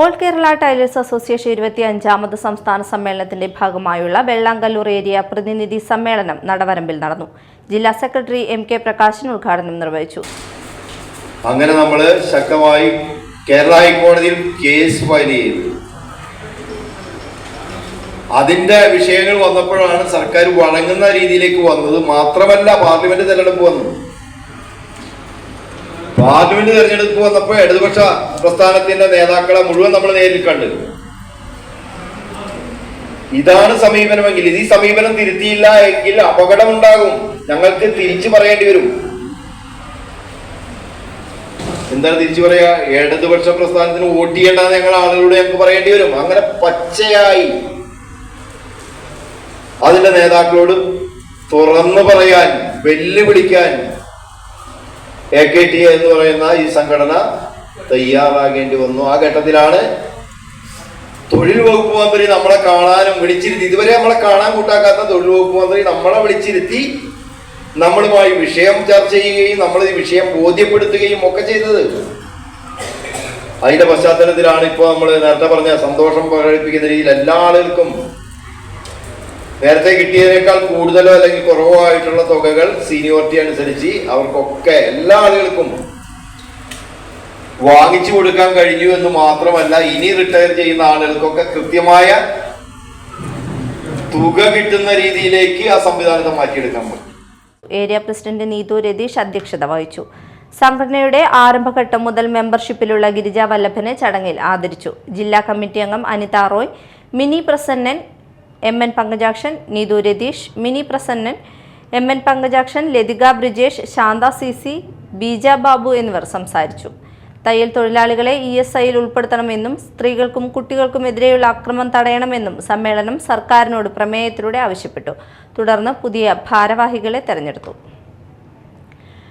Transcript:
All Kerala tailors association ഇരുപത്തി അഞ്ചാമത് സംസ്ഥാന സമ്മേളനത്തിന്റെ ഭാഗമായുള്ള വെള്ളാങ്കല്ലൂർ ഏരിയ പ്രതിനിധി സമ്മേളനം നടവരമ്പിൽ നടന്നു. ജില്ലാ സെക്രട്ടറി എം കെ പ്രകാശൻ ഉദ്ഘാടനം നിർവഹിച്ചു. അങ്ങനെ നമ്മൾ ശക്തമായി കേരള ഹൈക്കോടതിയിൽ കേസ് ഫയൽ ചെയ്തു. അതിന്റെ വിഷയങ്ങൾ വന്നപ്പോഴാണ് സർക്കാർ വഴങ്ങുന്ന രീതിയിലേക്ക് വന്നത്. മാത്രമല്ല പാർലമെന്റ് തെരഞ്ഞെടുപ്പ് വന്നു. പാർലമെന്റ് തെരഞ്ഞെടുപ്പ് വന്നപ്പോൾ ഇടതുപക്ഷ പ്രസ്ഥാനത്തിന്റെ നേതാക്കളെ മുഴുവൻ നമ്മൾ നേരിൽ കണ്ടു. ഇതാണ് സമീപനമെങ്കിൽ. ഈ സമീപനം തിരുത്തിയില്ല എങ്കിൽ അപകടമുണ്ടാകും. ഞങ്ങൾക്ക് തിരിച്ചു പറയേണ്ടി വരും. എന്താണ് തിരിച്ചു പറയാ? ഇടതുപക്ഷ പ്രസ്ഥാനത്തിന് വോട്ട് ചെയ്യേണ്ടെന്ന് ഞങ്ങൾ ആളുകളോട് ഞങ്ങൾക്ക് പറയേണ്ടി വരും. അങ്ങനെ പച്ചയായി. അതിന്റെ നേതാക്കളോട് തുറന്നു പറയാൻ വെല്ലുവിളിക്കാൻ എ കെ ടി എന്ന് പറയുന്ന ഈ സംഘടന തയ്യാറാകേണ്ടി വന്നു. ആ ഘട്ടത്തിലാണ് തൊഴിൽ വകുപ്പ് മന്ത്രി നമ്മളെ കാണാനും വിളിച്ചിരുത്തി. ഇതുവരെ നമ്മളെ കാണാൻ കൂട്ടാക്കാത്ത തൊഴിൽ വകുപ്പ് മന്ത്രി നമ്മളെ വിളിച്ചിരുത്തി നമ്മളുമായി വിഷയം ചർച്ച ചെയ്യുകയും നമ്മൾ ഈ വിഷയം ബോധ്യപ്പെടുത്തുകയും ഒക്കെ ചെയ്തത്. അതിന്റെ പശ്ചാത്തലത്തിലാണ് ഇപ്പോൾ നമ്മൾ നേരത്തെ പറഞ്ഞ സന്തോഷം പ്രകടിപ്പിക്കുന്ന രീതിയിൽ എല്ലാ ആളുകൾക്കും നേരത്തെ കിട്ടിയതിനേക്കാൾ കൂടുതലോ അല്ലെങ്കിൽ കുറവോ ആയിട്ടുള്ള തുകകൾ സീനിയോറിറ്റി അനുസരിച്ച് അവർക്കൊക്കെ എല്ലാ ആളുകൾക്കും വാങ്ങിച്ചു കൊടുക്കാൻ കഴിഞ്ഞു എന്ന് മാത്രമല്ല ഇനി റിട്ടയർ ചെയ്യുന്ന ആളുകൾക്കൊക്കെ കൃത്യമായ തുക കിട്ടുന്ന രീതിയിലേക്ക് ആ സംവിധാനത്തെ മാറ്റിയെടുക്കാൻ പറ്റും. ഏരിയ പ്രസിഡന്റ് നീതു രതീഷ് അധ്യക്ഷത വഹിച്ചു. സംഘടനയുടെ ആരംഭഘട്ടം മുതൽ മെമ്പർഷിപ്പിലുള്ള ഗിരിജ വല്ലഭനെ ചടങ്ങിൽ ആദരിച്ചു. ജില്ലാ കമ്മിറ്റി അംഗം Anitha Roy Mini Prasannan M N Pankajakshan Neethu Ratheesh Mini Prasannan M N Pankajakshan Lathika Brijesh Shantha C C Beeja Babu എന്നിവർ സംസാരിച്ചു. തയ്യൽ തൊഴിലാളികളെ ഇ എസ് ഐയിൽ ഉൾപ്പെടുത്തണമെന്നും സ്ത്രീകൾക്കും കുട്ടികൾക്കും കുട്ടികൾക്കുമെതിരെയുള്ള അക്രമം തടയണമെന്നും സമ്മേളനം സർക്കാരിനോട് പ്രമേയത്തിലൂടെ ആവശ്യപ്പെട്ടു. തുടർന്ന് പുതിയ ഭാരവാഹികളെ തെരഞ്ഞെടുത്തു.